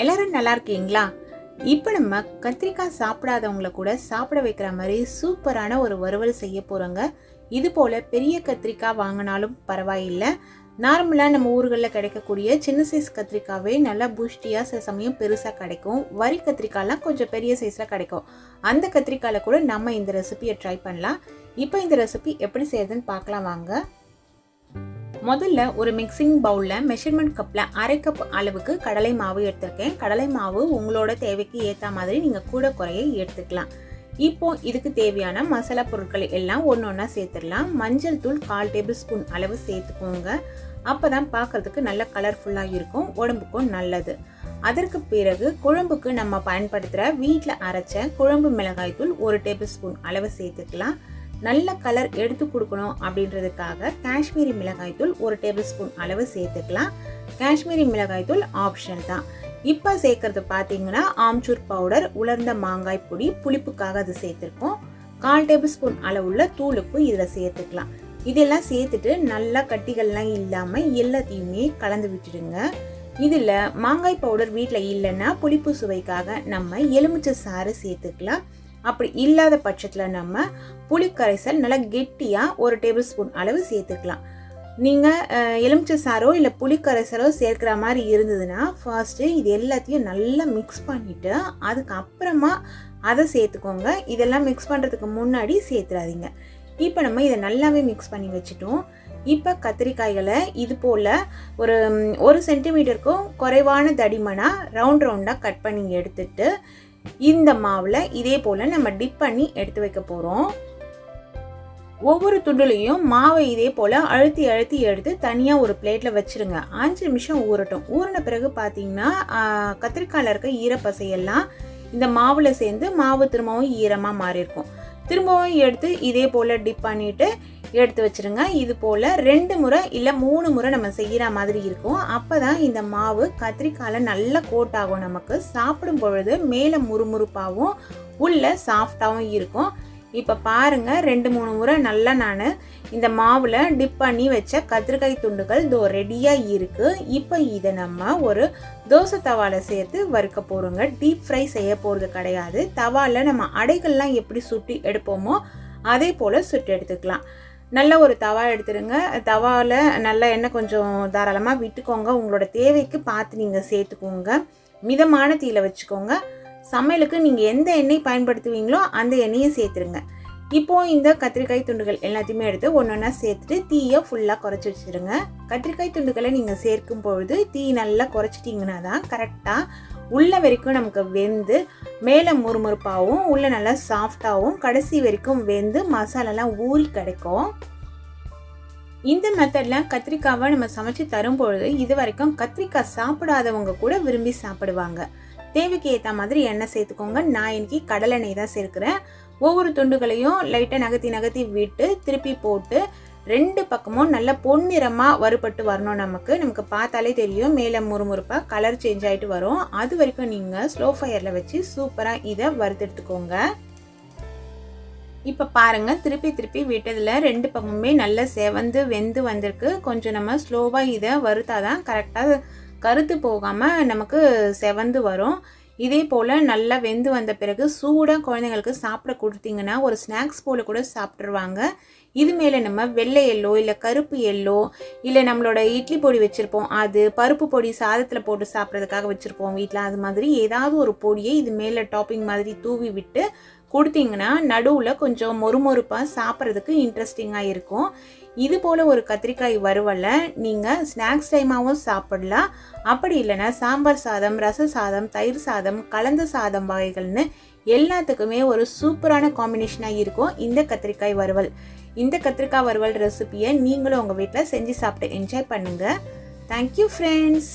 எல்லாரும் நல்லா இருக்கீங்களா? இப்போ நம்ம கத்திரிக்காய் சாப்பிடாதவங்கள கூட சாப்பிட வைக்கிற மாதிரி சூப்பரான ஒரு வறுவல் செய்ய போகிறோங்க இது போல் பெரிய கத்திரிக்காய் வாங்கினாலும் பரவாயில்லை. நார்மலாக நம்ம ஊர்களில் கிடைக்கக்கூடிய சின்ன சைஸ் கத்திரிக்காவே நல்லா புஷ்டியாக சில சமயம் பெருசாக கிடைக்கும். வரி கத்திரிக்காய்லாம் கொஞ்சம் பெரிய சைஸில் கிடைக்கும். அந்த கத்திரிக்காயில் கூட நம்ம இந்த ரெசிபியை ட்ரை பண்ணலாம். இப்போ இந்த ரெசிபி எப்படி செய்யறதுன்னு பார்க்கலாம் வாங்க. முதல்ல ஒரு மிக்சிங் பவுலில் மெஷர்மெண்ட் கப்பில் அரை கப் அளவுக்கு கடலை மாவு எடுத்திருக்கேன். கடலை மாவு உங்களோட தேவைக்கு ஏற்ற மாதிரி நீங்கள் கூட குறைய எடுத்துக்கலாம். இப்போ இதுக்கு தேவையான மசாலா பொருட்கள் எல்லாம் ஒன்று ஒன்றா சேர்த்துடலாம். மஞ்சள் தூள் கால் டேபிள் ஸ்பூன் அளவு சேர்த்துக்கோங்க. அப்போ தான் பார்க்குறதுக்கு நல்ல கலர்ஃபுல்லாக இருக்கும். உடம்புக்கும் நல்லது. அதற்கு பிறகு குழம்புக்கு நம்ம பயன்படுத்துகிற வீட்டில் அரைச்ச குழம்பு மிளகாய் தூள் ஒரு டேபிள் ஸ்பூன் அளவு சேர்த்துக்கலாம். நல்ல கலர் எடுத்து கொடுக்கணும் அப்படின்றதுக்காக காஷ்மீரி மிளகாய் தூள் ஒரு டேபிள் ஸ்பூன் அளவு சேர்த்துக்கலாம். காஷ்மீரி மிளகாய் தூள் ஆப்ஷன் தான். இப்போ சேர்க்கறது பார்த்தீங்கன்னா ஆம்ச்சூர் பவுடர் உலர்ந்த மாங்காய் பொடி புளிப்புக்காக அது சேர்த்துருக்கோம். கால் டேபிள் ஸ்பூன் அளவுள்ள தூளுக்கும் இதில் சேர்த்துக்கலாம். இதெல்லாம் சேர்த்துட்டு நல்லா கட்டிகள்லாம் இல்லாமல் எல்லாத்தையுமே கலந்து விட்டுடுங்க. இதில் மாங்காய் பவுடர் வீட்டில் இல்லைன்னா புளிப்பு சுவைக்காக நம்ம எலுமிச்சை சாறு சேர்த்துக்கலாம். அப்படி இல்லாத பட்சத்தில் நம்ம புளிக்கரைசல் நல்லா கெட்டியாக ஒரு டேபிள் ஸ்பூன் அளவு சேர்த்துக்கலாம். நீங்கள் எலுமிச்சை சாரோ இல்லை புளிக்கரைசலோ சேர்க்குற மாதிரி இருந்ததுன்னா ஃபர்ஸ்ட்டு இது எல்லாத்தையும் நல்லா மிக்ஸ் பண்ணிவிட்டு அதுக்கப்புறமா அதை சேர்த்துக்கோங்க. இதெல்லாம் மிக்ஸ் பண்ணுறதுக்கு முன்னாடி சேர்த்துறாதீங்க. இப்போ நம்ம இதை நல்லாவே மிக்ஸ் பண்ணி வச்சுட்டோம். இப்போ கத்திரிக்காய்களை இது போல் ஒரு ஒரு சென்டிமீட்டருக்கும் குறைவான தடிமனாக ரவுண்ட் ரவுண்டாக கட் பண்ணி எடுத்துட்டு இந்த மாவில் இதே போல் நம்ம டிப் பண்ணி எடுத்து வைக்க போகிறோம் ஒவ்வொரு துண்டுலையும் மாவை இதே போல் அழுத்தி அழுத்தி எடுத்து தனியாக ஒரு பிளேட்டில் வச்சுருங்க. அஞ்சு நிமிஷம் ஊறட்டும். ஊறின பிறகு பார்த்தீங்கன்னா கத்திரிக்காயில் இருக்க ஈரப்பசையெல்லாம் இந்த மாவில் சேர்ந்து மாவு திரும்பவும் ஈரமாக மாறியிருக்கும். திரும்பவும் எடுத்து இதே போல் டிப் பண்ணிவிட்டு எடுத்து வச்சுருங்க. இது போல் ரெண்டு முறை இல்லை மூணு முறை நம்ம செய்கிற மாதிரி இருக்கும். அப்போ தான் இந்த மாவு கத்திரிக்காயில் நல்லா கோட் ஆகும் நமக்கு. சாப்பிடும் பொழுது மேலே முறுமுறுப்பாகவும் உள்ள சாஃப்டாகவும் இருக்கும். இப்போ பாருங்கள் ரெண்டு மூணு முறை நல்லா நான் இந்த மாவில் டிப் பண்ணி வச்ச கத்திரிக்காய் துண்டுகள் தோ ரெடியாக இருக்குது இப்போ இதை நம்ம ஒரு தோசை தவாவில் சேர்த்து வறுக்க போகிறோங்க டீப் ஃப்ரை செய்ய போகிறது கிடையாது. தவாவில் நம்ம அடைகள்லாம் எப்படி சுட்டி எடுப்போமோ அதே போல் சுட்டு எடுத்துக்கலாம். நல்ல ஒரு தவா எடுத்துருங்க. தவாவில் நல்ல எண்ணெய் கொஞ்சம் தாராளமாக விட்டுக்கோங்க. உங்களோட தேவைக்கு பார்த்து நீங்கள் சேர்த்துக்கோங்க. மிதமான தீயில் வச்சுக்கோங்க. சமையலுக்கு நீங்கள் எந்த எண்ணெய் பயன்படுத்துவீங்களோ அந்த எண்ணெயை சேர்த்துருங்க. இப்போ இந்த கத்திரிக்காய் துண்டுகள் எல்லாத்தையுமே எடுத்து ஒன்று ஒன்றா சேர்த்துட்டு தீயை ஃபுல்லாக குறைச்சி வச்சுருங்க. கத்திரிக்காய் துண்டுகளை நீங்கள் சேர்க்கும் பொழுது தீ நல்லா குறைச்சிட்டிங்கன்னா தான் கரெக்டாக உள்ள வரைக்கும் நமக்கு வெந்து மேலே முறுமுறுப்பாகவும் உள்ளே நல்லா சாஃப்டாகவும் கடைசி வரைக்கும் வெந்து மசாலாலாம் ஊறி கிடைக்கும். இந்த மெத்தடில் கத்திரிக்காவை நம்ம சமைச்சு தரும்பொழுது இது வரைக்கும் கத்திரிக்காய் சாப்பிடாதவங்க கூட விரும்பி சாப்பிடுவாங்க. தேவைக்கு ஏற்ற மாதிரி எண்ணெய் சேர்த்துக்கோங்க. நான் இன்னைக்கு கடலெண்ணெய் தான் சேர்க்குறேன். ஒவ்வொரு துண்டுகளையும் லைட்டாக நகர்த்தி நகர்த்தி விட்டு திருப்பி போட்டு ரெண்டு பக்கமும் நல்ல பொன்னிறமாக வறுபட்டு வரணும் நமக்கு. நமக்கு பார்த்தாலே தெரியும். மேலே முறுமுறுப்பாக கலர் சேஞ்ச் ஆகிட்டு வரும். அது வரைக்கும் நீங்கள் ஸ்லோ ஃபயரில் வச்சு சூப்பராக இதை வறுத்தெடுத்துக்கோங்க. இப்போ பாருங்கள் திருப்பி திருப்பி விட்டதில் ரெண்டு பக்கமுமே நல்லா செவந்து வெந்து வந்திருக்கு. கொஞ்சம் நம்ம ஸ்லோவாக இதை வறுத்தாதான் கரெக்டாக கருத்து போகாமல் நமக்கு செவந்து வரும். இதே போல் நல்லா வெந்து வந்த பிறகு சூடாக குழந்தைங்களுக்கு சாப்பிட கொடுத்தீங்கன்னா ஒரு ஸ்நாக்ஸ் போல் கூட சாப்பிட்ருவாங்க இது மேலே நம்ம வெள்ளை எல்லோ இல்லை கருப்பு எல்லோ இல்லை நம்மளோட இட்லி பொடி வச்சுருப்போம். அது பருப்பு பொடி சாதத்தில் போட்டு சாப்பிட்றதுக்காக வச்சுருப்போம் வீட்டில் அது மாதிரி ஏதாவது ஒரு பொடியை இது மேலே டாப்பிங் மாதிரி தூவி விட்டு கொடுத்தீங்கன்னா நடுவில் கொஞ்சம் மொறுமொறுப்பாக சாப்பிட்றதுக்கு இன்ட்ரெஸ்டிங்காக இருக்கும். இது போல் ஒரு கத்திரிக்காய் வறுவலை நீங்கள் ஸ்நாக்ஸ் டைமாகவும் சாப்பிடலாம். அப்படி இல்லைன்னா சாம்பார் சாதம் ரச சாதம் தயிர் சாதம் கலந்த சாதம் வகைகள்னு எல்லாத்துக்குமே ஒரு சூப்பரான காம்பினேஷனாக இருக்கும் இந்த கத்திரிக்காய் வறுவல். இந்த கத்திரிக்காய் வறுவல் ரெசிபியை நீங்களும் உங்கள் வீட்டில் செஞ்சு சாப்பிட்டு என்ஜாய் பண்ணுங்கள் தேங்க்யூ ஃப்ரெண்ட்ஸ்